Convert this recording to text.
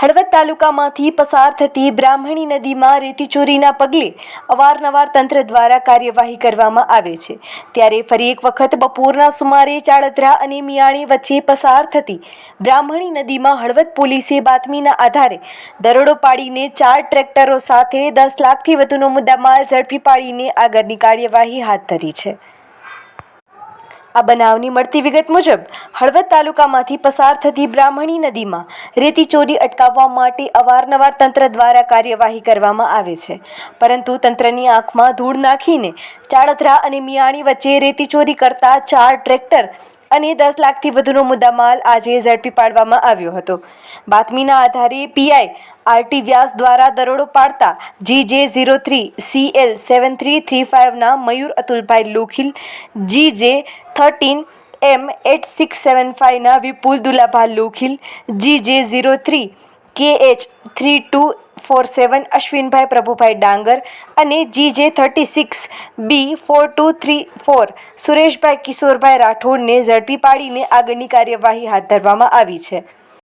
હળવદ તાલુકામાંથી પસાર થતી બ્રાહ્મણી નદીમાં રેતીચોરીના પગલે અવારનવાર તંત્ર દ્વારા કાર્યવાહી કરવામાં આવે છે. ત્યારે ફરી એક વખત બપોરના સુમારે ચાળદ્રા અને મિયાણી વચ્ચે પસાર થતી બ્રાહ્મણી નદીમાં હળવદ પોલીસે બાતમીના આધારે દરોડો પાડીને ચાર ટ્રેક્ટરો સાથે દસ લાખથી વધુનો મુદ્દામાલ ઝડપી પાડીને આગળની કાર્યવાહી હાથ ધરી છે. આ બનાવની મળતી વિગત મુજબ, હળવદ તાલુકામાંથી પસાર થતી બ્રાહ્મણી નદીમાં રેતી ચોરી અટકાવવા માટે અવારનવાર તંત્ર દ્વારા કાર્યવાહી કરવામાં આવે છે. પરંતુ તંત્રની આંખમાં ધૂળ નાખીને ચાળતરા અને મિયાણી વચ્ચે રેતી ચોરી કરતા ચાર ટ્રેક્ટર અને દસ લાખથી વધુનો મુદ્દામાલ આજે ઝડપી પાડવામાં આવ્યો હતો. બાતમીના આધારે પીઆઈ આરટી વ્યાસ દ્વારા દરોડો પાડતા G J zero three C L seven three three ફાઇવના Mayur Atulbhai Lokhil G J thirteen M eight six seven ફાઇવના Vipul Dulabha Lokhil G J zero three K H three two four seven Ashwinbhai Prabhubhai Dangar અને G J thirty six B four two three four. Sureshbhai Kishorbhai રાઠોડને ઝડપી પાડીને આગળની કાર્યવાહી હાથ ધરવામાં આવી છે.